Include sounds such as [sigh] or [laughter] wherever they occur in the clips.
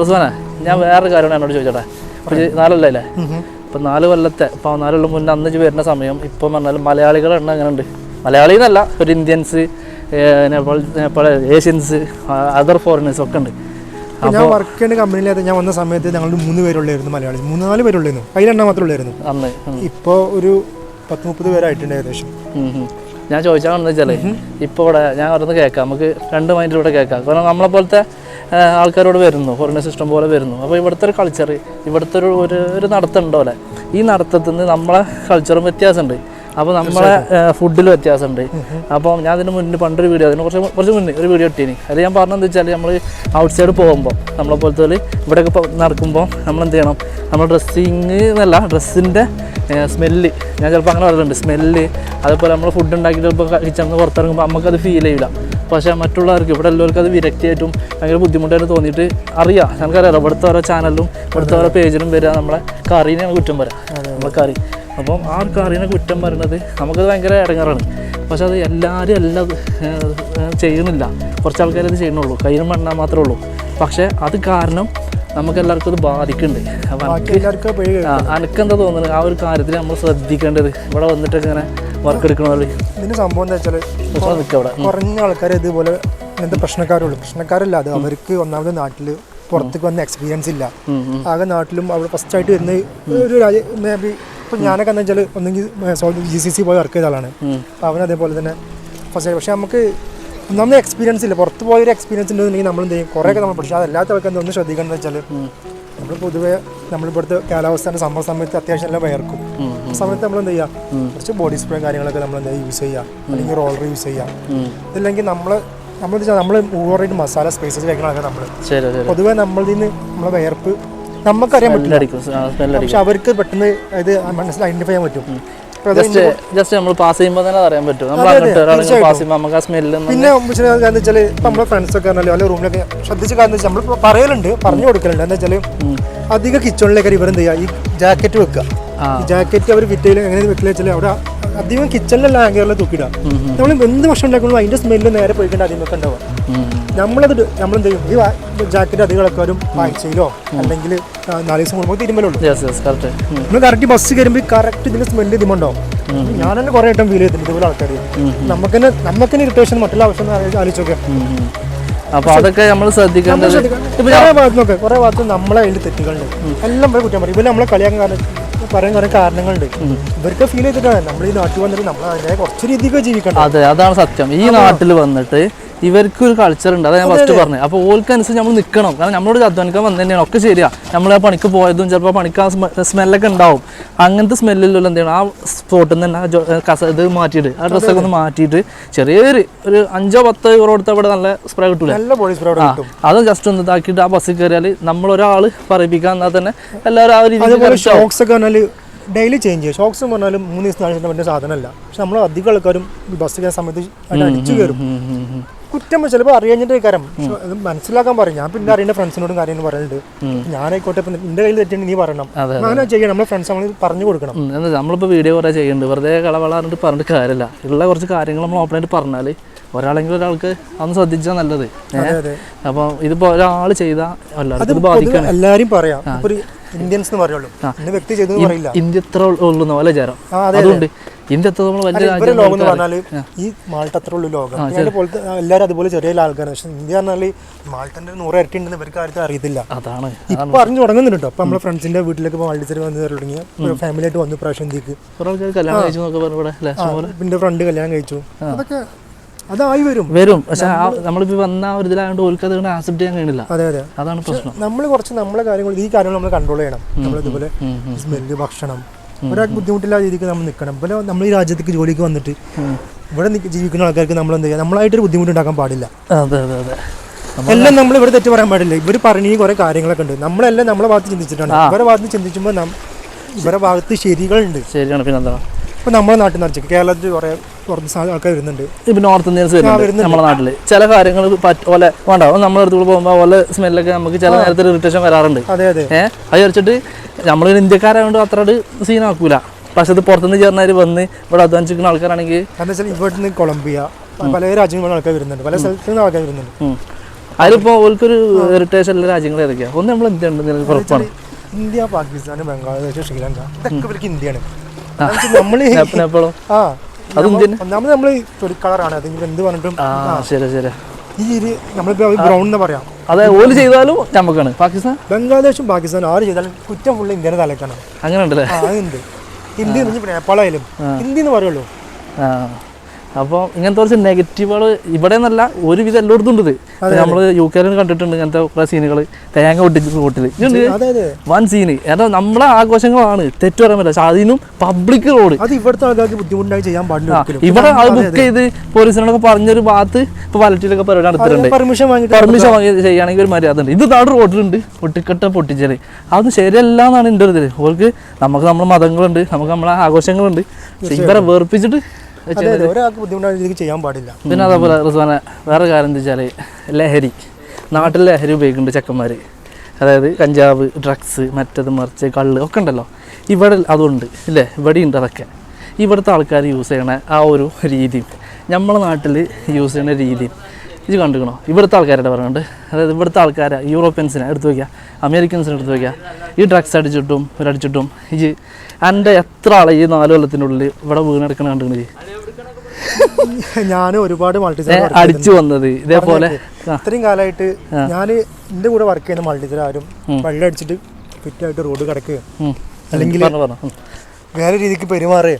റിസ്വാനെ ഞാൻ വേറൊരു കാര്യമാണ് എന്നോട് ചോദിച്ചോട്ടെ? ഒരു നാലല്ലേ അല്ലേ ഇപ്പം നാല് കൊല്ലത്തെ ഇപ്പം നാല് കൊല്ലം മുന്നേ അന്ന് വരുന്ന സമയം ഇപ്പം പറഞ്ഞാൽ മലയാളികളുടെ എണ്ണം അങ്ങനെ ഉണ്ട് മലയാളി എന്നല്ല ഒരു Indians Nepal Nepal Asians other foreigners ഒക്കെ ഉണ്ട്. ഞാൻ വർക്ക് ചെയ്യുന്ന കമ്പനിയിലത് ഞാൻ വന്ന സമയത്ത് ഞങ്ങൾ മൂന്ന് പേരുള്ളായിരുന്നു മലയാളി. മൂന്ന് നാല് പേരുള്ളായിരുന്നു. അതിലെണ്ണം മാത്രമേ ഉള്ളായിരുന്നു. അന്ന്. ഇപ്പോൾ ഒരു പത്ത് മുപ്പത് പേരായിട്ടുണ്ട് ഏകദേശം. ഞാൻ ചോദിച്ചാൽ വെച്ചാൽ ഇപ്പോൾ ഇവിടെ ഞാൻ ഓരോന്ന് കേൾക്കാം നമുക്ക് രണ്ട് മൈൻഡിലൂടെ കേൾക്കാം കാരണം നമ്മളെ പോലത്തെ ആൾക്കാരോട് വരുന്നു ഫോറിനർ സിസ്റ്റം പോലെ വരുന്നു. അപ്പോൾ ഇവിടുത്തെ ഒരു കൾച്ചർ ഇവിടുത്തെ ഒരു ഒരു ഒരു നടത്തം ഉണ്ടോലെ ഈ നടത്തത്തിൽ നിന്ന് നമ്മളെ കൾച്ചറും വ്യത്യാസമുണ്ട്. അപ്പോൾ നമ്മളെ ഫുഡിൽ വ്യത്യാസമുണ്ട്. അപ്പോൾ ഞാൻ അതിന് മുന്നേ പണ്ടൊരു വീഡിയോ അതിന് കുറച്ച് കുറച്ച് മുന്നേ ഒരു വീഡിയോ ഇട്ടീനി. അത് ഞാൻ എന്താ വെച്ചാൽ നമ്മൾ ഔട്ട് സൈഡ് പോകുമ്പോൾ നമ്മളെ പോലത്തെ പോലെ ഇവിടെയൊക്കെ ഇപ്പോൾ നടക്കുമ്പോൾ നമ്മൾ എന്ത് ചെയ്യണം നമ്മൾ ഡ്രസ്സിങ് എന്നല്ല ഡ്രസ്സിന്റെ സ്മെല്ല് ഞാൻ ചിലപ്പോൾ അങ്ങനെ പറയുന്നുണ്ട് സ്മെല്ല് അതുപോലെ നമ്മൾ ഫുഡ് ഉണ്ടാക്കിയിട്ട് ചിലപ്പോൾ കിച്ചൺ പുറത്തിറങ്ങുമ്പോൾ നമുക്കത് ഫീൽ ചെയ്യില്ല പക്ഷേ മറ്റുള്ളവർക്ക് ഇവിടെ എല്ലാവർക്കും അത് വിരക്തിയായിട്ടും ഭയങ്കര ബുദ്ധിമുട്ടായിട്ട് തോന്നിയിട്ട് അറിയാം. ഞങ്ങൾക്കറിയാം ഇവിടുത്തെ ഓരോ ചാനലിലും ഇവിടുത്തെ ഓരോ പേജിലും വരിക നമ്മളെ കറീനെയാണ് കുറ്റം പറയാം. നമ്മളെ കറി. അപ്പം ആ ഒരു കറീനെ കുറ്റം പറയുന്നത് നമുക്കത് ഭയങ്കര ഇടങ്ങാറാണ്. പക്ഷെ അത് എല്ലാവരും എല്ലാം ചെയ്യുന്നില്ല. കുറച്ച് ആൾക്കാരത് ചെയ്യുന്നുള്ളൂ. കയ്യിലും മണ്ണാൽ മാത്രമേ ഉള്ളൂ. പക്ഷേ അത് കാരണം നമുക്ക് എല്ലാവർക്കും അത് ബാധിക്കുന്നുണ്ട്. അപ്പം ആ അനക്കെന്താ തോന്നുന്നത്? ആ ഒരു കാര്യത്തിൽ നമ്മൾ ശ്രദ്ധിക്കേണ്ടത് ഇവിടെ വന്നിട്ടൊക്കെ ഇങ്ങനെ വർക്ക് എടുക്കണമല്ലോ ഇതിന് സംഭവം എന്താ വെച്ചാൽ കുറഞ്ഞ ആൾക്കാർ ഇതുപോലെ ഇങ്ങനത്തെ പ്രശ്നക്കാരുള്ളൂ. പ്രശ്നക്കാരല്ല അത്. അവർക്ക് ഒന്നാമത് നാട്ടിൽ പുറത്തേക്ക് വന്ന എക്സ്പീരിയൻസ് ഇല്ല. ആകെ നാട്ടിലും അവിടെ ഫസ്റ്റ് ആയിട്ട് വരുന്ന ഒരു രാജ്യ മേ ബി ഇപ്പം ഞാനൊക്കെ എന്താ വെച്ചാൽ ഒന്നെങ്കിൽ ജി സി സി പോയി വർക്ക് ചെയ്ത ആളാണ്. അവൻ അതേപോലെ തന്നെ ഫസ്റ്റ് പക്ഷെ നമുക്ക് ഒന്നാമത് എക്സ്പീരിയൻസ് ഇല്ല. പുറത്ത് പോയൊരു എക്സ്പീരിയൻസ് ഉണ്ടെന്നുണ്ടെങ്കിൽ നമ്മൾ എന്ത് ചെയ്യും? കുറേയൊക്കെ നമ്മൾ പഠിച്ചു അതല്ലാത്ത ആൾക്കാർ ഒന്ന് ശ്രദ്ധിക്കണം എന്ന് വെച്ചാൽ നമ്മൾ പൊതുവേ നമ്മളിപ്പോഴത്തെ കാലാവസ്ഥയുടെ സമ്മർ സമയത്ത് അത്യാവശ്യം എല്ലാം വയർക്കും. ആ സമയത്ത് നമ്മൾ എന്ത് ചെയ്യുക കുറച്ച് ബോഡി സ്പ്രേ കാര്യങ്ങളൊക്കെ നമ്മൾ എന്താ യൂസ് ചെയ്യുക അല്ലെങ്കിൽ റോളർ യൂസ് ചെയ്യുക ഉം. ഇല്ലെങ്കിൽ നമ്മൾ നമ്മൾ നമ്മൾ ഓവറായിട്ട് മസാല സ്പൈസസ് കഴിക്കണമൊക്കെ നമ്മൾ പൊതുവേ നമ്മളിൽ നിന്ന് നമ്മളെ വയർപ്പ് നമുക്കറിയാൻ പറ്റില്ല. പക്ഷെ അവർക്ക് പെട്ടെന്ന് ഇത് മനസ്സിൽ ഐഡന്റിഫൈ ചെയ്യാൻ പറ്റും. അത് ജസ്റ്റ് ജസ്റ്റ് നമ്മൾ പാസ് ചെയ്യുമ്പോൾ തന്നെ അറിയാൻ പറ്റും. നമ്മൾ അങ്ങോട്ട് ഒരാളെ പാസ് ചെയ്യുമ്പോൾ നമുക്ക് ആ സ്മെല്ല് പിന്നെ എന്താ വെച്ചാൽ ഇപ്പം നമ്മളെ ഫ്രണ്ട്സ് ഒക്കെ പറഞ്ഞാൽ അല്ലെങ്കിൽ റൂമിലൊക്കെ ശ്രദ്ധിച്ച് കാരണം നമ്മൾ പറയലുണ്ട് പറഞ്ഞു കൊടുക്കലുണ്ട്. എന്താ വെച്ചാൽ അധിക കിച്ചണിലേക്ക് ഇവരെന്ത് ചെയ്യുക ഈ ജാക്കറ്റ് വെക്കുക ജാക്കറ്റ് അവർ വിറ്റയിൽ എങ്ങനെ വെക്കില്ല വെച്ചാൽ അവിടെ അധികം കിച്ചണിലല്ല ഹാങ്കറിൽ തൂക്കിയിടുക നമ്മൾ എന്ത് ഭക്ഷണം ഉണ്ടാക്കുമ്പോൾ അതിന്റെ സ്മെല്ല് നേരെ പോയിക്കൊണ്ട് അധികം ഒക്കെ ഉണ്ടാവുക. നമ്മളത് നമ്മളെന്ത് ചെയ്യും ഈ ജാക്കറ്റ് അധികം ആൾക്കാരും ആഴ്ചയിലോ അല്ലെങ്കിൽ നാല് ദിവസം കൂടുമ്പോൾ തിരുമലുള്ളൂ യെസ് കറക്റ്റ് ബസ് കയറുമ്പോൾ കറക്റ്റ് ഇതിന്റെ സ്മെല്ല് ഇതിമുണ്ടോ? ഞാൻ തന്നെ കുറെ വട്ടം ഫീൽ ചെയ്തിട്ടുണ്ട് ഇതുപോലെ ആൾക്കാർ നമുക്ക് തന്നെ നമുക്ക് തന്നെ ഇറിറ്റേഷൻ മറ്റുള്ള ആവശ്യം ആലോചിച്ചൊക്കെ. അപ്പൊ അതൊക്കെ നമ്മൾ ശ്രദ്ധിക്കേണ്ടത് കുറെ ഭാഗത്ത് നോക്കെ. കുറെ ഭാഗത്ത് നമ്മളെ അതിൽ തെറ്റുകളുണ്ട്. എല്ലാം പറയും കുറ്റം പറയും. ഇവർ നമ്മളെ കളിയാക്കാൻ കാരണം പറയാൻ കുറെ കാരണങ്ങളുണ്ട്. ഇവർക്ക് ഫീൽ ചെയ്തിട്ടാണ്. നമ്മൾ ഈ നാട്ടിൽ വന്നിട്ട് നമ്മൾ അതിനെ കുറച്ച് രീതിക്ക് ജീവിക്കണം അതെ അതാണ് സത്യം. ഈ നാട്ടിൽ വന്നിട്ട് ഇവർക്ക് ഒരു കൾച്ചർ ഉണ്ട്. അതാണ് ഞാൻ ഫസ്റ്റ് പറഞ്ഞത്. അപ്പോൾ ഓൾക്കനുസരിച്ച് നമ്മൾ നിൽക്കണം. കാരണം നമ്മളോട് അധ്വാനിക്കാൻ വന്നു തന്നെയാണ് ഒക്കെ ശരിയാ. നമ്മൾ ആ പണിക്ക് പോയതും ചിലപ്പോൾ പണിക്ക് ആ സ്മെല്ലൊക്കെ ഉണ്ടാവും. അങ്ങനത്തെ സ്മെല്ലിലുള്ള എന്താണ് ആ സ്പോട്ടിൽ നിന്ന് തന്നെ കസ ഇത് മാറ്റിയിട്ട് ആ ഡ്രസ്സൊക്കെ ഒന്ന് മാറ്റിയിട്ട് ചെറിയൊരു ഒരു അഞ്ചോ പത്തോ യൂറോ കൊടുത്താൽ ഇവിടെ നല്ല സ്പ്രേ കിട്ടൂല? അത് ജസ്റ്റ് ഒന്ന് ഇതാക്കിയിട്ട് ആ ബസ്സിൽ കയറിയാൽ നമ്മൾ ഒരാൾ പറയിപ്പിക്കാൻ എന്നാൽ തന്നെ എല്ലാവരും ആ രീതിയിൽ ഡെയിലി ചേഞ്ച് ചെയ്യും. ഷോക്സ് എന്ന് പറഞ്ഞാലും മൂന്ന് ദിവസം നാല് ദിവസം പറ്റുന്ന സാധനമല്ല. പക്ഷെ നമ്മൾ അധികം ആൾക്കാരും ബസ് കയറുന്ന സമയത്ത് അടിച്ചു കയറും. കുറ്റം ചിലപ്പോൾ അറിയാഞ്ഞിട്ട് കാര്യം അത് മനസ്സിലാക്കാൻ പറയും. ഞാൻ പിന്നെ അറിയുന്ന ഫ്രണ്ട്സിനോടും കാര്യം പറയുന്നുണ്ട്. ഞാനായിക്കോട്ടെ ഇപ്പം നിന്റെ കയ്യിൽ തെറ്റുണ്ടെങ്കിൽ നീ പറയണം. അങ്ങനെ ചെയ്യണം. നമ്മളെ ഫ്രണ്ട്സ് നമ്മൾ പറഞ്ഞു കൊടുക്കണം. നമ്മളിപ്പോ നമ്മളിപ്പോൾ വീഡിയോ കുറേ ചെയ്യുന്നുണ്ട്. വെറുതെ കളവളാറിട്ട് പറഞ്ഞിട്ട് കാര്യമില്ല. ഉള്ള കുറച്ച് കാര്യങ്ങൾ നമ്മൾ ഓപ്പണായിട്ട് പറഞ്ഞാൽ ഒരാളെങ്കിലും ഒരാൾക്ക് അന്ന് ശ്രദ്ധിച്ചാൽ നല്ലത്. അപ്പൊ ഇതിപ്പോൾ ഒരാൾ ചെയ്താൽ എല്ലാവർക്കും ബാധിക്കണം. എല്ലാവരും പറയാം. ഇന്ത്യൻസ് എന്ന് പറയുള്ളൂ. വ്യക്തി ചെയ്തു പറയില്ല. ഇന്ത്യ ഇത്ര ഉള്ളുന്ന പോലെ ചേരാം ആ, അതുകൊണ്ട് ഇന്ത്യ നമ്മൾ വലിയ ലോകം എന്ന് പറഞ്ഞാൽ ഈ മാൾട്ട അത്ര ഉള്ളു ലോകം. പോലത്തെ എല്ലാവരും അതുപോലെ ചെറിയ ആൾക്കാരാണ്. പക്ഷെ ഇന്ത്യ പറഞ്ഞാൽ മാൾട്ടന്റെ നൂറ് ഇരട്ടി ഉണ്ടെന്ന് ഇവർക്ക് ആർക്കും അറിയത്തില്ല. അതാണ് ഇപ്പൊ അറിഞ്ഞു തുടങ്ങുന്നുണ്ട്? കേട്ടോ അപ്പൊ നമ്മളെ ഫ്രണ്ട്സിന്റെ വീട്ടിലേക്ക് മാൾട്ടിച്ചർ വന്ന് തുടങ്ങിയ ഫാമിലി ആയിട്ട് വന്നു പ്രാവശ്യം എന്റെ ഫ്രണ്ട് കല്യാണം കഴിച്ചു അതൊക്കെ അതായി വരും. വരും. പക്ഷെ നമ്മളിപ്പോ വന്ന ഒരു ഇതിലായതുകൊണ്ട് ഓർക്ക് അത് ആക്സെപ്റ്റ് ചെയ്യാൻ കഴിയില്ല അതെ അതെ. അതാണ് പ്രശ്നം. നമ്മൾ കുറച്ച് നമ്മളെ കാര്യങ്ങൾ ഈ കാര്യങ്ങൾ നമ്മൾ കൺട്രോൾ ചെയ്യണം. നമ്മൾ ഇതുപോലെ. സ്മെല്ല് ഭക്ഷണം ഒരാൾക്ക് ബുദ്ധിമുട്ടില്ലാത്ത രീതിക്ക് നമ്മൾ നിൽക്കണം. പിന്നെ നമ്മൾ ഈ രാജ്യത്തേക്ക് ജോലിക്ക് വന്നിട്ട് ഇവിടെ ജീവിക്കുന്ന ആൾക്കാർക്ക് നമ്മൾ എന്ത് ചെയ്യുക നമ്മളായിട്ടൊരു ബുദ്ധിമുട്ടുണ്ടാക്കാൻ പാടില്ല. അതെ അതെ അതെ. എല്ലാം നമ്മൾ ഇവിടെ തെറ്റ് പറയാൻ പാടില്ല. ഇവർ പറഞ്ഞ കുറെ കാര്യങ്ങളൊക്കെ ഉണ്ട്. നമ്മളെല്ലാം നമ്മളെ ഭാഗത്ത് ചിന്തിച്ചിട്ടാണ്. ഇവരുടെ ഭാഗത്ത് ചിന്തിക്കുമ്പോൾ ഇവരുടെ ഭാഗത്ത് ശരികളുണ്ട്. ശരിയാണ്. പിന്നെന്താ ഇപ്പൊ നമ്മുടെ നാട്ടിൽ നിന്ന് അടിച്ചു കേരളത്തിൽ കുറെ പുറത്ത് ആൾക്കാർ വരുന്നുണ്ട്. ഇപ്പൊ നോർത്ത് ഇന്ത്യൻസ് വരുന്നുണ്ട് നമ്മുടെ നാട്ടിൽ. ചില കാര്യങ്ങൾ പോലെ വേണ്ട. നമ്മുടെ അടുത്ത് പോകുമ്പോൾ ഓലെ സ്മെല്ലൊക്കെ നമുക്ക് ചില നേരത്തെ ഇറിറ്റേഷൻ വരാറുണ്ട്. അതെ അതെ. ഏഹ് അത് വിചാരിച്ചിട്ട് നമ്മളൊരു ഇന്ത്യക്കാരായതുകൊണ്ട് അത്ര ആക്കൂല. പക്ഷെ അത് പുറത്തുനിന്ന് ചേർന്നവർ വന്ന് ഇവിടെ അധ്വാനിച്ചിരിക്കുന്ന ആൾക്കാരാണെങ്കിൽ കാരണം വെച്ചാൽ ഇവിടെ നിന്ന് കൊളംബിയ പല രാജ്യങ്ങളിൽ ആൾക്കാർ വരുന്നുണ്ട്. പല സ്ഥലത്തു നിന്ന് ആൾക്കാർ വരുന്നുണ്ട്. അതിലിപ്പോ ഓൽക്കൊരു ഇറിറ്റേഷൻ ഉള്ള രാജ്യങ്ങൾ ഏതൊക്കെയാ? ഒന്ന് നമ്മൾ ഇന്ത്യ ഉണ്ട് ഉറപ്പാണ്. ഇന്ത്യ പാകിസ്ഥാൻ ബംഗ്ലാദേശ് ശ്രീലങ്ക. ഇതൊക്കെ ഇവർക്ക് ഇന്ത്യയാണ്. നമ്മൾ ആ. ഒന്നാമത് നമ്മൾ തൊലി കളറാണ് അതെങ്കിൽ എന്ത് പറഞ്ഞിട്ടും ആ ശരി ശരി. ഈ ഒരു നമ്മളിപ്പോ ബ്രൗൺ എന്ന് പറയാം. അതെ ഓൽ ചെയ്താലും നമുക്കാണ് പാകിസ്ഥാൻ? ബംഗ്ലാദേശും പാകിസ്ഥാനും ആര് ചെയ്താലും കുറ്റം ഫുള്ള് ഇന്ത്യയുടെ തലക്കാണ് അങ്ങനെ ഉണ്ടല്ലേ അതുണ്ട്. പറഞ്ഞാൽ നേപ്പാളായാലും ഹിന്ദി എന്ന് പറയുള്ളൂ. അപ്പോൾ ഇങ്ങനത്തെ കുറച്ച് നെഗറ്റീവുകൾ ഇവിടെ നിന്നല്ല ഒരുവിധം എല്ലായിടത്തും ഉണ്ട് നമ്മൾ യു കെയിൽ കണ്ടിട്ടുണ്ട് ഇങ്ങനത്തെ കുറേ സീനുകൾ തേങ്ങ പൊട്ടിച്ച് റോട്ടിൽ വൻ സീന് ഏതാ നമ്മളെ ആഘോഷങ്ങളാണ്. തെറ്റു പറയാൻ പറ്റില്ല. പക്ഷെ അതിനും പബ്ലിക് റോഡ് അത് ഇവിടുത്തെ ആൾക്കാർക്ക് ബുദ്ധിമുട്ടായി ചെയ്യാൻ പാടില്ല ഇവിടെ അത് ബുക്ക് ചെയ്ത് പോലീസിനോടൊക്കെ പറഞ്ഞൊരു ഭാഗത്ത് ഇപ്പോൾ വലറ്റിലൊക്കെ പരിപാടി നടത്തിയിട്ടുണ്ട്. പെർമിഷൻ വാങ്ങി പെർമിഷൻ വാങ്ങി ചെയ്യുകയാണെങ്കിൽ ഒരു മര്യാദ ഉണ്ട്. ഇത് നാട് റോഡിലുണ്ട് പൊട്ടിക്കട്ട പൊട്ടിച്ചൽ അതൊന്നും ശരിയല്ല എന്നാണ് എന്റെ ഒരു ഇതിൽ അവർക്ക് നമുക്ക് നമ്മുടെ മതങ്ങളുണ്ട്. നമുക്ക് നമ്മളെ ആഘോഷങ്ങളുണ്ട്. പക്ഷെ ഇവരെ വേർപ്പിച്ചിട്ട് ഒരാൾക്ക് ബുദ്ധിമുട്ടായ രീതിക്ക് ചെയ്യാൻ പാടില്ല. പിന്നെ അതേപോലെ റിസ്വാന വേറെ കാര്യം എന്താ വെച്ചാൽ ലഹരി നാട്ടിൽ ലഹരി ഉപയോഗിക്കുന്നുണ്ട് ചെക്കന്മാർ അതായത് കഞ്ചാവ് ഡ്രഗ്സ് മറ്റത് മറിച്ച് കള്ള് ഒക്കെ ഉണ്ടല്ലോ. ഇവിടെ അതുണ്ട് ഇല്ലേ? ഇവിടെ ഉണ്ട് അതൊക്കെ. ഇവിടുത്തെ ആൾക്കാർ യൂസ് ചെയ്യണ ആ ഒരു രീതി. നമ്മളെ നാട്ടിൽ യൂസ് ചെയ്യുന്ന രീതി. ഇത് കണ്ടുക്കണോ? ഇവിടുത്തെ ആൾക്കാരുടെ പറയുന്നുണ്ട് അതായത് ഇവിടുത്തെ ആൾക്കാരെ യൂറോപ്യൻസിനെ എടുത്തു വയ്ക്കുക അമേരിക്കൻസിനെ എടുത്തു വയ്ക്കുക ഈ ഡ്രഗ്സ് അടിച്ചിട്ടും ഇവരടിച്ചിട്ടും ഈ എന്റെ എത്ര ആളെ ഈ നാല് കൊല്ലത്തിനുള്ളിൽ ഇവിടെ വീണെടുക്കണ കണ്ടുക്കണേ [laughs] ഞാൻ ഒരുപാട് മൾട്ടി അടിച്ചു വന്നത് ഇതേപോലെ? ഇത്രയും കാലമായിട്ട് ഞാൻ എന്റെ കൂടെ വർക്ക് ചെയ്യുന്ന മൾട്ടിച്ചർ ആരും വെള്ളം അടിച്ചിട്ട് ഫിറ്റായിട്ട് റോഡ് കിടക്കുകയും അല്ലെങ്കിൽ. വേറെ രീതിക്ക് പെരുമാറുക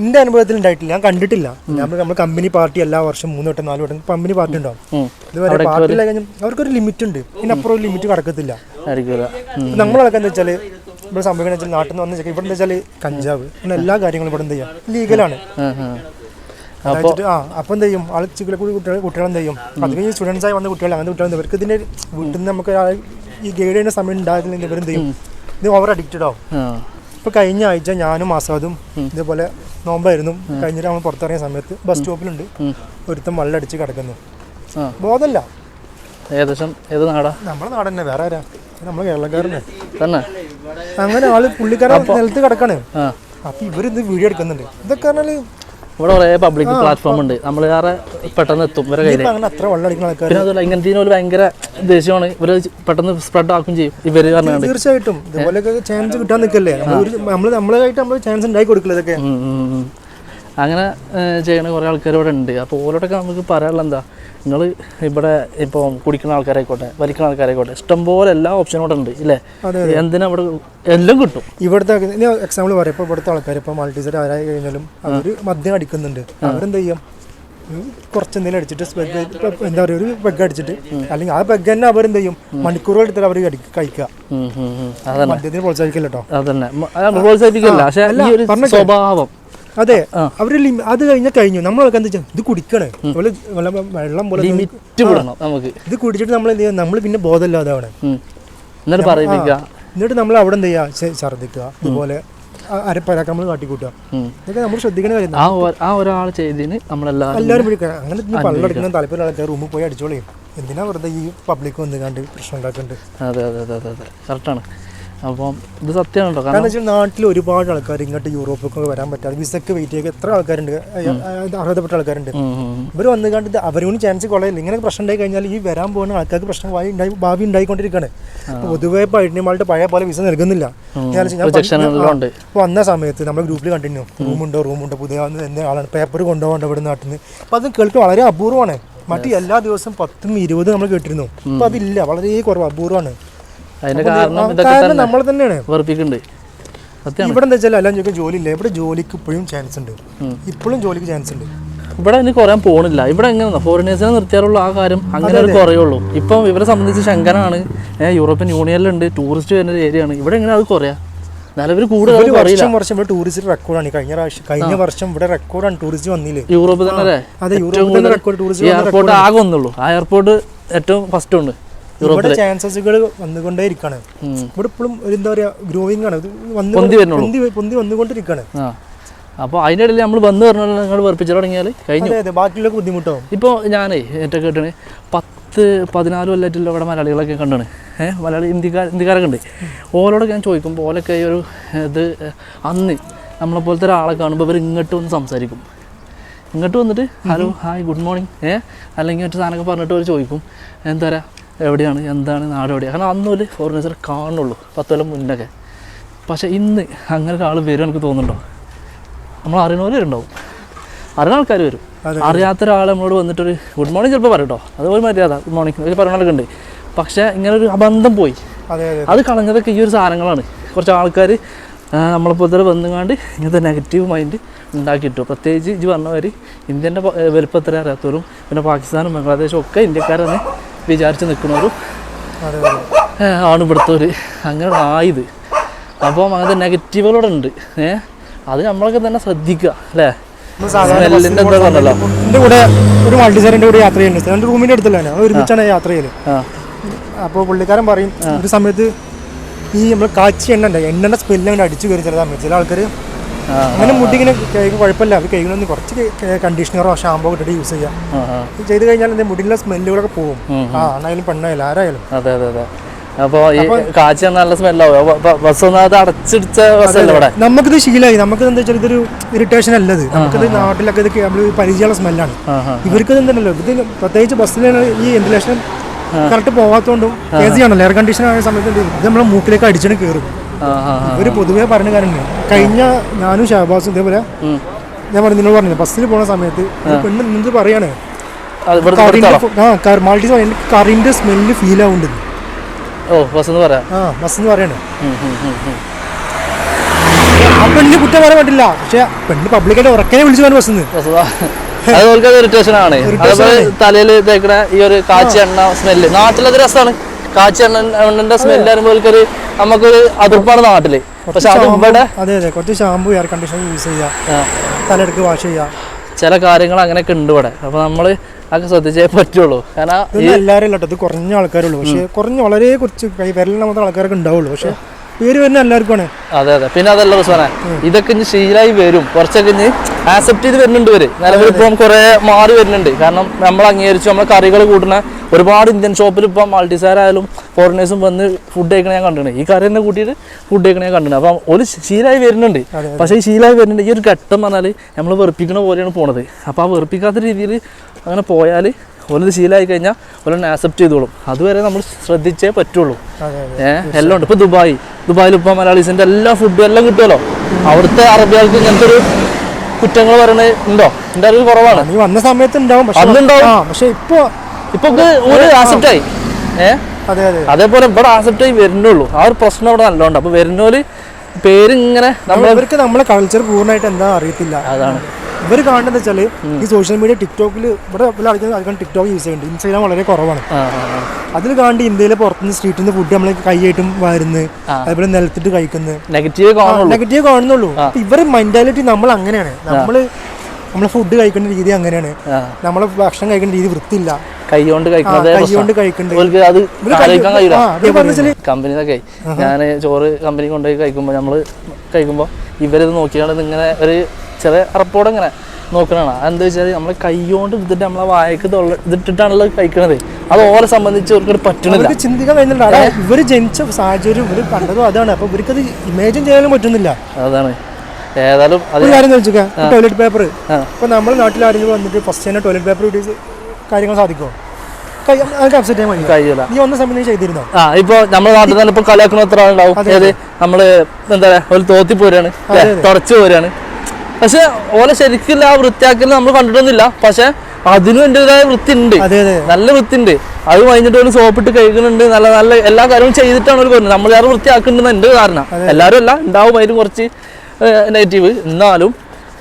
എന്റെ അനുഭവത്തിൽ ഉണ്ടായിട്ടില്ല. ഞാൻ കണ്ടിട്ടില്ല. നമ്മൾ നമ്മൾ കമ്പനി പാർട്ടി എല്ലാ വർഷം മൂന്ന് വട്ടം നാല് വട്ടം കമ്പനി പാർട്ടി ഉണ്ടാവും. ഇതുവരെ പാർട്ടി കഴിഞ്ഞാൽ അവർക്കൊരു ലിമിറ്റ് ഉണ്ട്. പിന്നെ അപ്പുറം ഒരു ലിമിറ്റ് കടക്കത്തില്ല. നമ്മളൊക്കെ എന്താ വെച്ചാൽ ഇവിടെ സംഭവിക്കുന്ന വെച്ചാൽ നാട്ടിൽ നിന്ന് വന്ന ഇവിടെ എന്താ വെച്ചാൽ കഞ്ചാവ്. അങ്ങനെ എല്ലാ കാര്യങ്ങളും ഇവിടെ എന്ത് ചെയ്യാം ലീഗലാണ് ഉം, ഉം. അതായത് ആ അപ്പം എന്ത് ചെയ്യും? ആൾ ചിക്കലെ കൂടി കുട്ടികൾ കുട്ടികൾ എന്ത് ചെയ്യും? അത് കഴിഞ്ഞ് സ്റ്റുഡൻസ് ആയി വന്ന കുട്ടികൾ അങ്ങനത്തെ കുട്ടികൾ ഇവർക്ക് ഇതിന്റെ വീട്ടിൽ നിന്ന് നമുക്ക് ഈ ഗൈഡ് ചെയ്യുന്ന സമയം ഉണ്ടാകുന്നില്ല ഇവരെന്ത് ചെയ്യും? ഇത് ഓവർ അഡിക്റ്റഡ് ആവും. ആ. ഇപ്പൊ കഴിഞ്ഞ ആഴ്ച ഞാനും ആസാദും ഇതേപോലെ നോമ്പായിരുന്നു. കഴിഞ്ഞിട്ട് നമ്മൾ പുറത്തിറങ്ങിയ സമയത്ത് ബസ് സ്റ്റോപ്പിലുണ്ട്. ഒരുത്തം വള്ളടിച്ച് കിടക്കുന്നു. ബോധമല്ല ഏകദേശം ഏത് നാടാ? നമ്മളെ നാട് തന്നെ വേറെ ആരാ? നമ്മളെ കേരളക്കാരനെ. തന്നെ. അങ്ങനെ ആൾ പുള്ളിക്കാരൻ നിലത്ത് കിടക്കാണ്. അപ്പൊ ഇവരിത് വീഡിയോ എടുക്കുന്നുണ്ട്. ഇതൊക്കെ പറഞ്ഞാൽ ഇവിടെ കുറേ പബ്ലിക് പ്ലാറ്റ്ഫോം ഉണ്ട്. നമ്മൾ വേറെ പെട്ടെന്ന് എത്തും ഇവരെ കയ്യിൽ പിന്നെ അതുപോലെ ഇങ്ങനത്തെ ഒരു ഭയങ്കര ദേഷ്യമാണ്. ഇവർ പെട്ടെന്ന് സ്പ്രെഡ് ആക്കും ചെയ്യും. ഇവർ പറഞ്ഞാൽ തീർച്ചയായിട്ടും. ഇതുപോലെയൊക്കെ ചാൻസ് കിട്ടാൻ നിൽക്കല്ലേ നമ്മൾ നമ്മളായിട്ട് നമ്മൾ ചാൻസ് ഉണ്ടായി കൊടുക്കില്ല ഇതൊക്കെ. അങ്ങനെ ചെയ്യുന്ന ചെയ്യണ കുറേ ആൾക്കാർ ഇവിടെ ഉണ്ട്. അപ്പോൾ ഓരോടൊക്കെ നമുക്ക് പറയാനുള്ള എന്താ? നിങ്ങൾ ഇവിടെ ഇപ്പോൾ കുടിക്കുന്ന ആൾക്കാരായിക്കോട്ടെ വലിക്കുന്ന ആൾക്കാരായിക്കോട്ടെ ഇഷ്ടംപോലെ എല്ലാ ഓപ്ഷനും ഇവിടെ ഉണ്ട് ഇല്ലേ? എന്തിനാ ഇവിടെ എല്ലാം കിട്ടും? ഇവിടുത്തെ എക്സാമ്പിൾ പറയാം. ഇപ്പോൾ ഇവിടുത്തെ ആൾക്കാർ ഇപ്പോൾ മൾട്ടീസർ ആരായി കഴിഞ്ഞാലും അവർ മദ്യം അടിക്കുന്നുണ്ട്. അവരെന്ത് ചെയ്യും? കുറച്ച് എന്തെങ്കിലും അടിച്ചിട്ട് എന്താ പറയുക ഒരു പെഗ് അടിച്ചിട്ട് അല്ലെങ്കിൽ ആ പെഗ് തന്നെ അവരെന്ത് ചെയ്യും? മണിക്കൂറുകൾ എടുത്തിട്ട് അവർ കഴിക്കുക. മദ്യത്തിന് പ്രോത്സാഹിക്കില്ല കേട്ടോ പ്രോത്സാഹിപ്പിക്കില്ല. സ്വഭാവം അതെ. അവർ അത് കഴിഞ്ഞാൽ കഴിഞ്ഞു. നമ്മളൊക്കെ എന്താ ഇത് കുടിക്കണേ. നമ്മൾ വെള്ളം പോലെ ലിമിറ്റ് വിടണം നമുക്ക്. ഇത് കുടിച്ചിട്ട് നമ്മൾ എന്ത് ചെയ്യുക നമ്മൾ പിന്നെ ബോധമില്ലാതെ അവിടെ എന്നിട്ട് പറയിപ്പിക്കുക എന്നിട്ട് നമ്മൾ അവിടെ എന്താ ചെയ്യുക ഛർദ്ദിക്കുക. അതുപോലെ അ- അരപ്പരാക്രമങ്ങൾ കാട്ടിക്കൂട്ടുക. ഇതൊക്കെ നമ്മൾ ശ്രദ്ധിക്കണ കാര്യം ആ ഒരാൾ ചെയ്തതിന് നമ്മളെല്ലാവരും എല്ലാവരും വിളിക്കുക അങ്ങനെ ഇനി പള്ളെടുക്കുന്ന താല്പര്യം ആൾക്കാർ റൂമിൽ പോയി അടിച്ചോളയും എന്തിനാ വെറുതെ ഈ പബ്ലിക് വന്ന് കണ്ട് പ്രശ്നം ഉണ്ടാക്കുന്നുണ്ട് അതെ അതെ അതെ അതെ അതെ. കറക്റ്റാണ് അപ്പം ഇത് സത്യമാണ് കേട്ടോ. കാരണം വെച്ചാൽ നാട്ടിൽ ഒരുപാട് ആൾക്കാർ ഇങ്ങോട്ട് യൂറോപ്പൊക്കെ വരാൻ പറ്റാതെ വിസക്ക് വെയിറ്റ് ചെയ്യുക എത്ര ആൾക്കാരുണ്ട്? അർഹതപ്പെട്ട ആൾക്കാരുണ്ട്. ഇവർ വന്നു കണ്ടിട്ട് അവരും ചാൻസ് കൊള്ളയില്ല. ഇങ്ങനെ പ്രശ്നം ഉണ്ടായി കഴിഞ്ഞാൽ ഈ വരാൻ പോകുന്ന ആൾക്കാർക്ക് പ്രശ്നം ഭാവി ഉണ്ടായി ഭാവി ഉണ്ടായിക്കൊണ്ടിരിക്കുകയാണ് പൊതുവേ പഴയമായിട്ട് പഴയ പോലെ വിസ നൽകുന്നില്ല. വന്ന സമയത്ത് നമ്മൾ ഗ്രൂപ്പിൽ കണ്ടിന്യൂ റൂമുണ്ടോ റൂമുണ്ടോ പുതിയ എന്ത് ആളാണ്. പേപ്പർ കൊണ്ടുപോകണ്ട ഇവിടെ നാട്ടിൽ നിന്ന് അപ്പോൾ അത് കേൾക്കും വളരെ അപൂർവമാണ്. മറ്റു എല്ലാ ദിവസവും പത്തും ഇരുപതും നമ്മൾ കേട്ടിരുന്നു. അപ്പോൾ അതില്ല വളരെ കുറവ് അപൂർവമാണ്. അതിന്റെ കാരണം ഇതൊക്കെ നമ്മൾ തന്നെയാണ്. വർപ്പിക്കുന്നുണ്ട് ഇവിടെ എന്താ വെച്ചാൽ എല്ലാം ചോദിക്കാൻ ജോലി ഇല്ല ഇവിടെ ജോലിക്ക് ഇപ്പോഴും ചാൻസ് ഉണ്ട്. ഇപ്പോഴും ജോലിക്ക് ചാൻസ് ഉണ്ട്. ഇവിടെ ഇനി കുറയാൻ പോണില്ല. ഇവിടെ എങ്ങനെ ഫോറിനേഴ്സിനെ നിർത്തിയാലുള്ള ആ കാര്യം അങ്ങനെ ഒരു കുറയുള്ളൂ. ഇപ്പം ഇവരെ സംബന്ധിച്ച് ശങ്കരാണ് യൂറോപ്യൻ യൂണിയനിലുണ്ട് ടൂറിസ്റ്റ് വരുന്ന ഒരു ഏരിയ ആണ് ഇവിടെ എങ്ങനെ അത് കുറയാ? നിലവിൽ കൂടുതൽ വർഷം വർഷം ഇവിടെ ടൂറിസ്റ്റ് റെക്കോർഡാണ് കഴിഞ്ഞ പ്രാവശ്യം കഴിഞ്ഞ വർഷം ഇവിടെ റെക്കോർഡാണ് ടൂറിസ്റ്റ് വന്നില്ലേ യൂറോപ്പ് തന്നെ അതെ യൂറോപ്പ് റെക്കോർഡ് ടൂറിസ്റ്റ് എയർപോർട്ട് ആകെ ഒന്നുള്ളൂ ആ എയർപോർട്ട് ഏറ്റവും ഫസ്റ്റ് ഉണ്ട്. ഇവിടെ ചാൻസസുകൾ വന്നുകൊണ്ടേ ഇരിക്കാണ്. ഇവിടെ ഇപ്പോഴും ഒരു എന്താ പറയാ ഗ്രോയിങ് ആണ്. പൊന്തി പൊന്തി വന്നുകൊണ്ടിരിക്കാണ്. അപ്പോൾ അതിന്റെ ഇടയിൽ നമ്മൾ വന്ന് പറഞ്ഞാൽ നിങ്ങൾ വെറുപ്പിച്ചു തുടങ്ങിയാൽ കഴിഞ്ഞു. ബാക്കിയുള്ള ബുദ്ധിമുട്ടാവും ഇപ്പോൾ ഞാനേ ഏറ്റവും കേട്ടണേ പത്ത് പതിനാല് കൊല്ലമായിട്ടുള്ള ഇവിടെ മലയാളികളൊക്കെ കണ്ടാണ്. ഏഹ് മലയാളി ഇന്ത്യക്കാർ ഇന്ത്യക്കാരൊക്കെ ഉണ്ട്. ഓരോടൊക്കെ ഞാൻ ചോദിക്കുമ്പോൾ ഓലൊക്കെ ഈ ഒരു ഇത് അന്ന് നമ്മളെ പോലത്തെ ഒരാളെ കാണുമ്പോൾ ഇവർ ഇങ്ങോട്ട് വന്ന് സംസാരിക്കും. ഇങ്ങോട്ട് വന്നിട്ട് ഹലോ ഹായ് ഗുഡ് മോർണിംഗ് ഏഹ് അല്ലെങ്കിൽ മറ്റു സാധനമൊക്കെ പറഞ്ഞിട്ട് അവർ ചോദിക്കും എന്താ പറയുക എവിടെയാണ് എന്താണ് നാട് എവിടെയാണ്. കാരണം അന്ന് ഒരു ഫോറിനേഴ്സിനെ കാണുള്ളൂ പത്ത് കൊല്ലം മുന്നൊക്കെ. പക്ഷേ ഇന്ന് അങ്ങനെ ഒരാൾ വരും എനിക്ക് തോന്നുന്നുണ്ടോ? നമ്മൾ അറിയുന്നവർ ഉണ്ടാവും. അറിയുന്ന ആൾക്കാർ വരും. അറിയാത്ത ഒരാൾ നമ്മളോട് വന്നിട്ടൊരു ഗുഡ് മോർണിംഗ് ചിലപ്പോൾ പറയട്ടോ അത് ഒരു മര്യാദ ഗുഡ് മോർണിംഗ് ഒരു പറയണൊക്കെ ഉണ്ട്. പക്ഷേ ഇങ്ങനെ ഒരു അബന്ധം പോയി. അതെ കളഞ്ഞതൊക്കെ ഈ ഒരു സാധനങ്ങളാണ്. കുറച്ച് ആൾക്കാർ നമ്മളെപ്പോലത്തെ വന്നുകാണ്ട് ഇങ്ങനത്തെ നെഗറ്റീവ് മൈൻഡ് ഉണ്ടാക്കിയിട്ടു. പ്രത്യേകിച്ച് ഇത് പറഞ്ഞവർ ഇന്ത്യന്റെ വലുപ്പത്തിൽ അറിയാത്തവരും. പിന്നെ പാകിസ്ഥാനും ബംഗ്ലാദേശും ഒക്കെ ഇന്ത്യക്കാരെന്ന് വിചാരിച്ച് നിൽക്കുന്നവരും ഏഹ്, ആണ് ഇവിടുത്തെ ഒരു അങ്ങനെ ആയത്. അപ്പം അങ്ങനത്തെ നെഗറ്റീവുകളോടെ ഉണ്ട്. ഏഹ് അത് നമ്മളൊക്കെ തന്നെ ശ്രദ്ധിക്കുക അല്ലേ? നമ്മൾ സാധാരണ സ്മെല്ലിന്റെ എന്താ പറഞ്ഞല്ലോ? എന്റെ കൂടെ ഒരു മൾട്ടിസാറിന്റെ കൂടെ യാത്ര ചെയ്യുന്നുണ്ട്. എന്റെ റൂമിന്റെ അടുത്തല്ല ഒരുമിച്ചാണ് യാത്ര ചെയ്യൽ. അപ്പോൾ പുള്ളിക്കാരൻ പറയും ഒരു സമയത്ത് ഈ നമ്മൾ കാച്ചി എണ്ണ ഉണ്ട് എണ്ണന്റെ സ്മെല്ല് അങ്ങനെ അടിച്ചു കയറി ചില സമയത്ത്. ചില ആൾക്കാർ അങ്ങനെ മുടി ഇങ്ങനെ കഴിക്കും കുഴപ്പമില്ല. അത് കഴിക്കണമെന്ന് കുറച്ച് കണ്ടീഷണറോ ഷാമ്പോ ഇട്ടിട്ട് യൂസ് ചെയ്യാം. ചെയ്ത് കഴിഞ്ഞാൽ എന്താ മുടിയിലെ സ്മെല്ലുകളൊക്കെ പോകും. ആ ആണായാലും പെണ്ണായാലും ആരായാലും. അതെ അതെ അതെ. അപ്പോൾ ഈ കാഴ്ച നല്ല സ്മെല്ലാവും ബസ് ഒന്നാമത് അടച്ചിടിച്ച ബസ്സല്ല ഇവിടെ? നമുക്കിത് ശീലമായി നമുക്ക് എന്താ വെച്ചാൽ ഇതൊരു ഇറിറ്റേഷൻ അല്ലത് നമുക്കിത് നാട്ടിലൊക്കെ ഇത് നമ്മൾ പരിചയമുള്ള സ്മെല്ലാണ് ഇവർക്ക് ഇത് ഇതുണ്ടല്ലോ ഇത് പ്രത്യേകിച്ച് ബസ്സിലാണ് ഈ വെന്റിലേഷൻ കറക്റ്റ് പോവാത്തോണ്ടും എ സി ആണല്ലോ. എയർ കണ്ടീഷൻ ആയ സമയത്ത്? ഇത് നമ്മളെ മൂക്കിലേക്ക് അടിച്ചിട്ട് കയറും ഒരു പൊതുവേ പറഞ്ഞ കാര്യം കഴിഞ്ഞ ഞാനും ഷഹബാസും ഇതേപോലെ ഞാൻ പറഞ്ഞു നിന്നോട് പറഞ്ഞു ബസ്സിൽ പോണ സമയത്ത് പെണ്ണ് നിന്ന് പറയാണ് മാൾട്ടീസ് പറയുന്നത് കറിന്റെ സ്മെല്ല് ഫീൽ ആവുന്നുണ്ട് ഓ ബസ് എന്ന് പറയാം? ആ ബസ് എന്ന് പറയണേ കുറ്റം പറയാൻ പറ്റില്ല. പക്ഷെ പെണ്ണ് പബ്ലിക്കായിട്ട് ഉറക്കനെ വിളിച്ചു പറഞ്ഞു ബസ്സിന്ന്. അത് ഇറിറ്റേഷൻ ആണ്. അതേപോലെ തലയിൽ തേക്കണ ഈ ഒരു കാച്ചി എണ്ണ സ്മെല്ല് നാട്ടിലത് രസമാണ് കാച്ചി എണ്ണ എണ്ണന്റെ സ്മെല്ല് വരുമ്പോൾ നമുക്കൊരു അതിർപ്പാണ് നാട്ടിൽ. പക്ഷെ അത് ഇവിടെ അതെ അതെ കുറച്ച് ഷാമ്പു എയർ കണ്ടീഷണർ യൂസ് ചെയ്യുക തലയെടുക്ക് വാഷ് ചെയ്യുക ചില കാര്യങ്ങൾ അങ്ങനെയൊക്കെ ഉണ്ട് ഇവിടെ. അപ്പൊ നമ്മൾ അതൊക്കെ ശ്രദ്ധിച്ചേ പറ്റുള്ളൂ. കാരണം എല്ലാവരും ഇല്ലട്ടോ ഇത് കുറഞ്ഞ ആൾക്കാരുള്ളൂ. പക്ഷെ കുറഞ്ഞ വളരെ കുറച്ച് കൈ ആൾക്കാരൊക്കെ ഉണ്ടാവുള്ളൂ. പക്ഷെ പേര് വരുന്ന എല്ലാവർക്കും ആണ്. അതെ അതെ. പിന്നെ അതല്ല പ്രശ്നം ഇതൊക്കെ ഇനി ശീലായി വരും. കുറച്ചൊക്കെ ഇനി ആക്സെപ്റ്റ് ചെയ്ത് വരുന്നുണ്ട് ഇവർ. നിലവിൽ ഇപ്പം കുറെ മാറി വരുന്നുണ്ട്. കാരണം നമ്മൾ അംഗീകരിച്ചു നമ്മളെ കറികൾ കൂട്ടുന്ന ഒരുപാട് ഇന്ത്യൻ ഷോപ്പിൽ ഇപ്പം മൾട്ടിസാരായാലും ഫോറിനേഴ്സും വന്ന് ഫുഡ് കഴിക്കണ ഞാൻ കണ്ടിട്ടുണ്ട്. ഈ കറി തന്നെ കൂട്ടിയിട്ട് ഫുഡ് കഴിക്കണ ഞാൻ കണ്ടിട്ടുണ്ട്. അപ്പം ഒരു ശീലമായി വരുന്നുണ്ട്. പക്ഷേ ഈ ശീലമായി വരുന്നുണ്ട്. ഈ ഒരു ഘട്ടം പറഞ്ഞാൽ നമ്മൾ വെറുപ്പിക്കണ പോലെയാണ് പോണത്. അപ്പോൾ ആ വെറുപ്പിക്കാത്ത രീതിയിൽ അങ്ങനെ പോയാൽ ഓലത് ശീലമായി കഴിഞ്ഞാൽ ഓലൊന്ന് ആക്സെപ്റ്റ് ചെയ്തോളും. അതുവരെ നമ്മൾ ശ്രദ്ധിച്ചേ പറ്റുള്ളൂ. ഏഹ് എല്ലാം ഉണ്ട്. ഇപ്പോൾ ദുബായ്. ദുബായിൽ ഇപ്പം മലയാളീസിന്റെ എല്ലാ ഫുഡും എല്ലാം കിട്ടുമല്ലോ അവിടുത്തെ അറബികൾക്ക് ഇങ്ങനത്തെ ഒരു കുറ്റങ്ങൾ പറയണത് ഉണ്ടോ? എന്റെ അറിവ് കുറവാണ്. നീ വന്ന സമയത്ത് ഉണ്ടാവും. പക്ഷെ ഇപ്പൊ ഇപ്പൊ ഒരു ആക്സെപ്റ്റ് ആയി. ഏഹ് അതെ അതെ. അതേപോലെ ഇവിടെ ആസെപ്റ്റ് ആയി വരുന്നുള്ളൂ. ആ ഒരു പ്രശ്നം അവിടെ നല്ലോണ്ട്. അപ്പൊ വരുന്നോൽ പേര് ഇങ്ങനെ നമ്മൾ ഇവർക്ക് നമ്മളെ കൾച്ചർ പൂർണമായിട്ട് എന്താ അറിയത്തില്ല. അതാണ്. ഇവർ കാണുന്നത് വെച്ചാൽ ഈ സോഷ്യൽ മീഡിയ ടിക്ടോക്കിൽ ഇവിടെ അധികം ആൾക്കാർ ടിക്ടോക്ക് യൂസ് ചെയ്യുന്നുണ്ട്. ഇൻസ്റ്റാഗ്രാം വളരെ കുറവാണ്. അതിൽ കാണി ഇന്ത്യയിലെ പുറത്തുനിന്ന് സ്ട്രീറ്റിൽ നിന്ന് ഫുഡ് നമ്മളെ കൈയായിട്ടും വരുന്നത് അതേപോലെ നിലത്തിട്ട് കഴിക്കുന്നത് നെഗറ്റീവ് കാണുന്നുള്ളൂ. ഇവരുടെ ഇവരെ മെന്റാലിറ്റി നമ്മൾ അങ്ങനെയാണ് നമ്മൾ നമ്മളെ ഫുഡ് കഴിക്കുന്ന രീതി അങ്ങനെയാണ്. നമ്മൾ നമ്മളെ ഭക്ഷണം കഴിക്കുന്ന രീതി വൃത്തിയില്ല. കൈകൊണ്ട് കഴിക്കുന്നത് കമ്പനിന്നൊക്കെ ഞാൻ ചോറ് കമ്പനി കൊണ്ടുപോയി കഴിക്കുമ്പോൾ നമ്മൾ കഴിക്കുമ്പോൾ ഇവരിത് നോക്കിയാണ് ഇങ്ങനെ ഒരു ചെറിയ അറപ്പോടെ ഇങ്ങനെ നോക്കണതാണ്. അതെന്താ വെച്ചാൽ നമ്മൾ കൈകൊണ്ട് എടുത്തിട്ട് നമ്മളെ വായക്ക് ഇതിട്ടിട്ടാണല്ലോ കഴിക്കണത്. അത് ഓരെ സംബന്ധിച്ച് അവർക്ക് പറ്റണില്ല. ചിന്തിക്കാൻ വരുന്നുണ്ട്. അതാ ഇവർ ജനിച്ച സാഹചര്യം ഇവർ കണ്ടതും അതാണ്. അപ്പൊ അത് ഇമാജിൻ ചെയ്യാനും പറ്റുന്നില്ല. അതാണ്. ഏതായാലും ഒരു കാര്യം ടോയ്ലറ്റ് പേപ്പർ. ഇപ്പൊ നമ്മുടെ നാട്ടിൽ ആരെങ്കിലും വന്നിട്ട് ഫസ്റ്റ് തന്നെ ടോയ്ലറ്റ് പേപ്പർ ഇട്ട് കാര്യങ്ങൾ സാധിക്കുമോ കഴിയൂല. നീ വന്ന സമയത്ത് നീ ചെയ്തിരുന്നോ? ആ ഇപ്പൊ നമ്മുടെ നാട്ടിൽ തന്നെ ഇപ്പൊ കളിയാക്കുന്ന എത്ര ആളുണ്ടാവും ഏത്? നമ്മൾ എന്താ പറയാ ഒരു തോത്തി പോരാണ്. തുടച്ചു പോരാണ്. പക്ഷെ ഓലെ ശരിക്കും ആ വൃത്തിയാക്കൽ നമ്മൾ കണ്ടിട്ടൊന്നുമില്ല. പക്ഷെ അതിനും എന്റെതായ വൃത്തി ഉണ്ട് നല്ല വൃത്തി ഉണ്ട് അത് കഴിഞ്ഞിട്ട് ഒരു സോപ്പിട്ട് കഴിക്കുന്നുണ്ട് നല്ല നല്ല എല്ലാ കാര്യവും ചെയ്തിട്ടാണ് പറയുന്നത് നമ്മൾ വേറെ വൃത്തിയാക്കുന്നുണ്ടെന്ന് എന്റെ ധാരണ. എല്ലാവരും അല്ല ഉണ്ടാവും അതിന് കുറച്ച്. നെഗറ്റീവ് എന്നാലും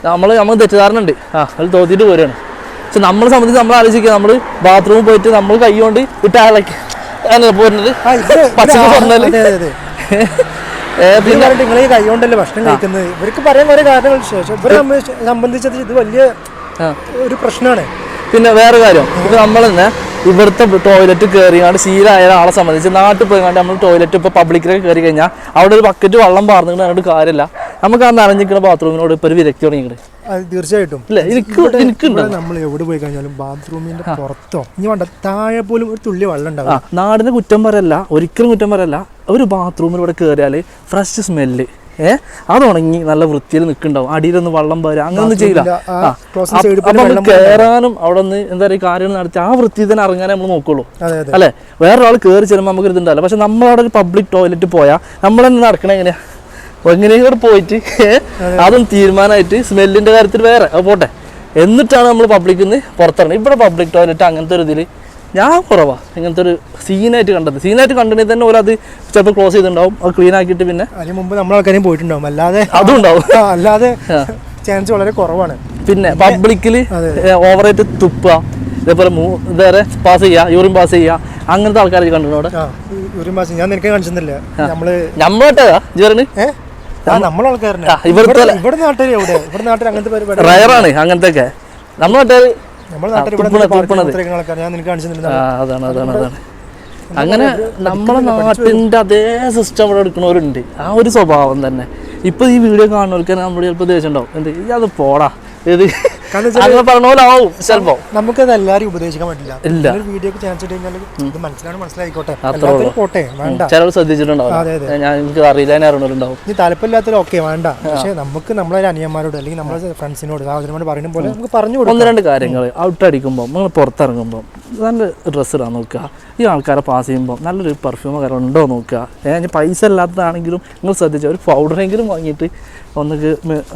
നമ്മൾ നമ്മൾ തെറ്റിദ്ധാരണ ഉണ്ട് ആ അത് തോത്തിയിട്ട് പോരുകയാണ് പക്ഷെ നമ്മളെ സംബന്ധിച്ച് നമ്മൾ ആലോചിക്കുക. നമ്മൾ ബാത്റൂമിൽ പോയിട്ട് നമ്മൾ കൈ കൊണ്ട് ഇട്ട് അലക്കി പോരുന്നത് പച്ചക്ക് പറഞ്ഞാൽ. [laughs] പിന്നെ നിങ്ങൾ ഈ കൈ കൊണ്ടല്ലേ ഭക്ഷണം കഴിക്കുന്നത്? ഇവർക്ക് പറയാൻ കുറെ കാരണങ്ങൾ ശേഷം ഇവരെ സംബന്ധിച്ചത് ഇത് വലിയ ഒരു പ്രശ്നമാണ്. പിന്നെ വേറെ കാര്യം. ഇപ്പൊ നമ്മൾ തന്നെ ഇവിടുത്തെ ടോയ്ലറ്റ് കയറിയാണ്ട് ശീലമായ ആളെ സംബന്ധിച്ച് നാട്ടിൽ പോയി കണ്ട് നമ്മൾ ടോയ്ലറ്റ് ഇപ്പൊ പബ്ലിക്കിലൊക്കെ കയറി കഴിഞ്ഞാൽ അവിടെ ഒരു ബക്കറ്റ് വെള്ളം പാർന്നിട്ട് പറഞ്ഞിട്ട് കാര്യമില്ല. നമുക്ക് ആ നനഞ്ഞിരിക്കുന്ന ബാത്റൂമിനോട് ഇപ്പൊ ഒരു വിരക്തി തുടങ്ങിയിട്ട് തീർച്ചയായിട്ടും. നമ്മൾ എവിടെ പോയി കഴിഞ്ഞാലും ബാത്റൂമിന്റെ പുറത്തോ ഇനി വേണ്ട താഴെ പോലും ഒരു തുള്ളി വെള്ളം ഉണ്ടാവും നാടിന് കുറ്റം പറയല്ല ഒരിക്കലും കുറ്റം പറയല്ല. ഒരു ബാത്റൂമിലൂടെ ഇവിടെ കയറിയാൽ ഫ്രഷ് സ്മെല്ല് ഏഹ് അത് ഉണങ്ങി നല്ല വൃത്തിയിൽ നിൽക്കുന്നുണ്ടാവും. അടിയിലൊന്ന് വെള്ളം പോരാ അങ്ങനൊന്നും ചെയ്യില്ല. അപ്പൊ നമ്മൾ കയറാനും അവിടെ നിന്ന് എന്താ പറയുക കാര്യങ്ങൾ നടത്തി ആ വൃത്തി തന്നെ ഇറങ്ങാനേ നമ്മൾ നോക്കുള്ളൂ. അല്ലേ? വേറൊരാൾ കയറി ചെല്ലുമ്പോൾ നമുക്ക് ഇതുണ്ടാവില്ല. പക്ഷെ നമ്മളവിടെ ഒരു പബ്ലിക് ടോയ്ലറ്റ് പോയാൽ നമ്മൾ തന്നെ നടക്കണ എങ്ങനെയാ? എങ്ങനെയും ഇവിടെ പോയിട്ട് അതും തീരുമാനമായിട്ട് സ്മെല്ലിന്റെ കാര്യത്തിൽ വേറെ. അത് പോട്ടെ. എന്നിട്ടാണ് നമ്മൾ പബ്ലിക്കിൽ നിന്ന് പുറത്തിറങ്ങുന്നത്. ഇവിടെ പബ്ലിക് ടോയ്ലറ്റ് അങ്ങനത്തെ ഒരു ഇതിൽ ഞാൻ കുറവാ. ഇങ്ങനത്തെ ഒരു സീനായിട്ട് കണ്ടത്. സീനായിട്ട് കണ്ടിട്ടുണ്ടെങ്കിൽ തന്നെ ഓരോ അത് ചിലപ്പോൾ ക്ലോസ് ചെയ്തിട്ടുണ്ടാവും. അത് ക്ലീൻ ആക്കിയിട്ട് പിന്നെ അതിന് മുമ്പ് നമ്മൾ ആൾക്കാരും പോയിട്ടുണ്ടാവും. അല്ലാതെ അതും ഉണ്ടാവും. അല്ലാതെ ചാൻസ് വളരെ കുറവാണ്. പിന്നെ പബ്ലിക്കിൽ. ഓവറായിട്ട് തുപ്പുക ഇതേപോലെ മൂ ഇതേറെ പാസ് ചെയ്യുക യൂറിൻ പാസ് ചെയ്യുക അങ്ങനത്തെ ആൾക്കാരെ കണ്ടിട്ടുണ്ട് അവിടെ? പാസ് ഈ ഞാൻ നിനക്ക് കാണിച്ചിരുന്നില്ല. നമ്മൾ നമ്മളോട്ടേതാ ജിവറിന് ഏ? ഇവിടുത്തെ റയറാണ് അങ്ങനത്തെ ഒക്കെ നമ്മുടെ നാട്ടിൽ അതാണ് അതാണ് അതാണ്. അങ്ങനെ നമ്മളെ നാട്ടിന്റെ അതേ സിസ്റ്റം ഇവിടെ എടുക്കുന്നവരുണ്ട് ആ ഒരു സ്വഭാവം തന്നെ. ഇപ്പൊ ഈ വീഡിയോ കാണുന്നവർക്ക് നമ്മൾ ചിലപ്പോൾ ദേഷ്യം ഉണ്ടാവും. എന്ത്? അത് പോടാ. ഇത് കാരണം അങ്ങനെ പറഞ്ഞ പോലെ ആവും ചിലപ്പോ. നമുക്കത് എല്ലാവരും ഉപദേശിക്കാൻ പറ്റില്ല. ഇല്ല. വീഡിയോക്ക് ചാൻസ് ഇട്ട് കഴിഞ്ഞാൽ ഇത് മനസ്സിലാണ് മനസ്സിലായിക്കോട്ടെ. പോട്ടെ. വേണ്ട. ചിലർ ശ്രദ്ധിച്ചിട്ടുണ്ടാവും. ഞാൻ എനിക്ക് അറിയില്ല അറിയണവരുണ്ടാവും ഇനി താല്പര്യമില്ലാത്തവർ ഓക്കെ വേണ്ട. പക്ഷെ നമുക്ക് നമ്മളെ അനിയന്മാരോട് അല്ലെങ്കിൽ നമ്മളെ ഫ്രണ്ട്സിനോട് സഹോദരന്മാരോട് പറയുന്ന പോലെ നമുക്ക് പറഞ്ഞു ഒന്ന് രണ്ട് കാര്യങ്ങൾ ഔട്ട് അടിക്കുമ്പോൾ നിങ്ങൾ പുറത്തിറങ്ങുമ്പോൾ നല്ല ഡ്രസ്സ് ഇടാൻ നോക്കുക. ഈ ആൾക്കാരെ പാസ് ചെയ്യുമ്പോൾ നല്ലൊരു പെർഫ്യൂമോ കാര്യം ഉണ്ടോ നോക്കുക. ഏ, ഇനി പൈസ ഇല്ലാത്തതാണെങ്കിലും നിങ്ങൾ ശ്രദ്ധിച്ചാൽ ഒരു പൗഡറെങ്കിലും വാങ്ങിയിട്ട് ഒന്ന്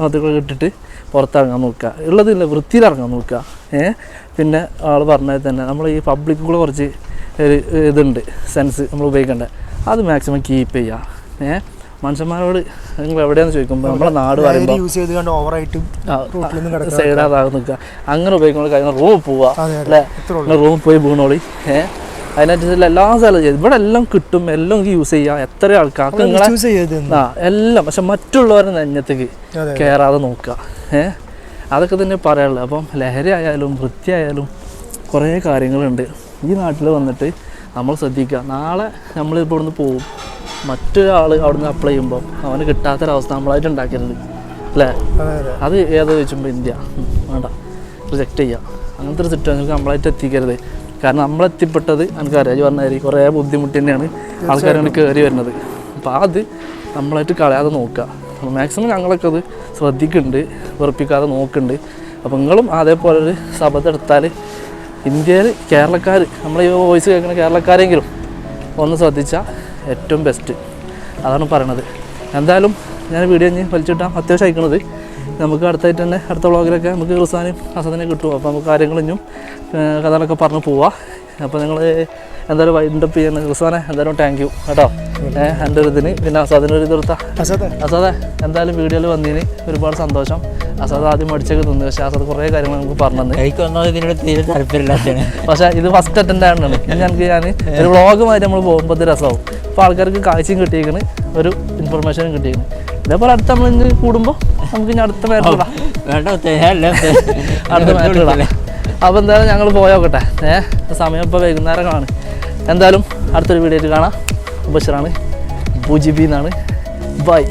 അതൊക്കെ ഇട്ടിട്ട് പുറത്തിറങ്ങാൻ നോക്കുക. ഉള്ളതില്ല വൃത്തിയിലിറങ്ങാൻ നോക്കുക. ഏ? പിന്നെ ആൾ പറഞ്ഞാൽ തന്നെ നമ്മൾ ഈ പബ്ലിക് കൂടെ കുറച്ച് ഒരു ഇതുണ്ട് സെൻസ് നമ്മൾ ഉപയോഗിക്കേണ്ടത് അത് മാക്സിമം കീപ്പ് ചെയ്യുക. ഏ? മനുഷ്യന്മാരോട് നിങ്ങൾ എവിടെയാണെന്ന് ചോദിക്കുമ്പോൾ നമ്മളെ നാട് പറയുമ്പോൾ യൂസ് ചെയ്ത് കണ്ട് ഓവറായിട്ട് സൈഡാതാകും നിൽക്കുക. അങ്ങനെ ഉപയോഗിക്കുമ്പോൾ കഴിഞ്ഞ റൂമിൽ പോവുക അല്ലേ? റൂമിൽ പോയി വീണോളി. ഏഹ് അതിനനുസരിച്ചുള്ള എല്ലാ സ്ഥലവും ചെയ്തു. ഇവിടെ എല്ലാം കിട്ടും എല്ലാം എനിക്ക് യൂസ് ചെയ്യാം. എത്ര ആൾക്കാർക്ക് നിങ്ങളെ ആ എല്ലാം. പക്ഷെ മറ്റുള്ളവരുടെ നെഞ്ഞത്തേക്ക് കയറാതെ നോക്കുക. ഏ? അതൊക്കെ തന്നെ പറയാനുള്ളത്. അപ്പം ലഹരി ആയാലും വൃത്തിയായാലും കുറേ കാര്യങ്ങളുണ്ട്. ഈ നാട്ടിൽ വന്നിട്ട് നമ്മൾ ശ്രദ്ധിക്കുക. നാളെ നമ്മൾ നമ്മളിപ്പോൾ ഇവിടുന്ന് പോവും. മറ്റൊരാൾ അവിടുന്ന് അപ്ലൈ ചെയ്യുമ്പോൾ അവന് കിട്ടാത്തൊരവസ്ഥ നമ്മളായിട്ട് ഉണ്ടാക്കരുത്. അല്ലേ? അതെ ഏതോ ചോദിച്ചുമ്പോൾ ഇന്ത്യ. വേണ്ട. റിജക്റ്റ് ചെയ്യുക അങ്ങനത്തെ ഒരു സിറ്റുവേഷൻ നമ്മളായിട്ട് എത്തിക്കരുത്. കാരണം നമ്മളെത്തിപ്പെട്ടത് എനിക്കറിയാം ഈ പറഞ്ഞ കുറേ ബുദ്ധിമുട്ട് തന്നെയാണ് ആൾക്കാരാണ് കയറി വരുന്നത്. അപ്പോൾ അത് നമ്മളായിട്ട് കളയാതെ നോക്കുക. അപ്പോൾ മാക്സിമം ഞങ്ങളൊക്കെ അത് ശ്രദ്ധിക്കുന്നുണ്ട് വെറുപ്പിക്കാതെ നോക്കുന്നുണ്ട്. അപ്പോൾ നിങ്ങളും അതേപോലെ ഒരു ശബ്ദം എടുത്താൽ ഇന്ത്യയിൽ കേരളക്കാർ നമ്മളെ ഈ വോയിസ് കേൾക്കുന്ന കേരളക്കാരെങ്കിലും ഒന്ന് ശ്രദ്ധിച്ചാൽ ഏറ്റവും ബെസ്റ്റ് അതാണ് പറയണത്. എന്തായാലും ഞാൻ വീഡിയോ ഞാൻ വലിച്ചിട്ടാണ് അത്യാവശ്യം അയക്കണത്. നമുക്ക് അടുത്തായിട്ട് തന്നെ അടുത്ത വ്ളോഗിലൊക്കെ നമുക്ക് റിസാനും അസദിനെ കിട്ടും. അപ്പോൾ നമുക്ക് കാര്യങ്ങളിഞ്ഞും കഥകളൊക്കെ പറഞ്ഞ് പോവാം. അപ്പോൾ നിങ്ങൾ എന്തായാലും വൈൻഡപ്പ് ചെയ്യുന്ന റിസാനെ എന്തായാലും താങ്ക് യു കേട്ടോ. ഏഹ് എന്റെ ഒരു ഇതിന്. പിന്നെ അസാദിന്റെ ഒരു തീർത്ത അസാദെ എന്തായാലും വീഡിയോയിൽ വന്നതിന് ഒരുപാട് സന്തോഷം. അസാദ് ആദ്യം മടിച്ചൊക്കെ തിന്നു പക്ഷേ അസാദ് കുറേ കാര്യങ്ങൾ നമുക്ക് പറഞ്ഞു തന്നു എനിക്ക് പക്ഷെ ഇത് ഫസ്റ്റ് അറ്റൻഡ് ആണ്. ഇനി ഞങ്ങൾക്ക് ഞാൻ ഒരു വ്ളോഗുമായിട്ട് നമ്മൾ പോകുമ്പോൾ രസമാവും അപ്പോൾ ആൾക്കാർക്ക് കാഴ്ചയും കിട്ടിയേക്കണ്. ഒരു ഇൻഫർമേഷനും കിട്ടിയേക്കണ്. ഇതേപോലെ അടുത്ത നമ്മൾ ഇന്ന് കൂടുമ്പോൾ നമുക്ക് ഇനി അടുത്ത ഉത്തരവല്ല. അടുത്ത അപ്പോൾ എന്തായാലും ഞങ്ങൾ പോയോക്കട്ടെ ഏഹ് സമയം ഇപ്പോൾ വൈകുന്നേരം കാണും എന്തായാലും അടുത്തൊരു വീഡിയോ കാണാം. ബഷറാണ് ബുജിബി എന്നാണ്. ബൈ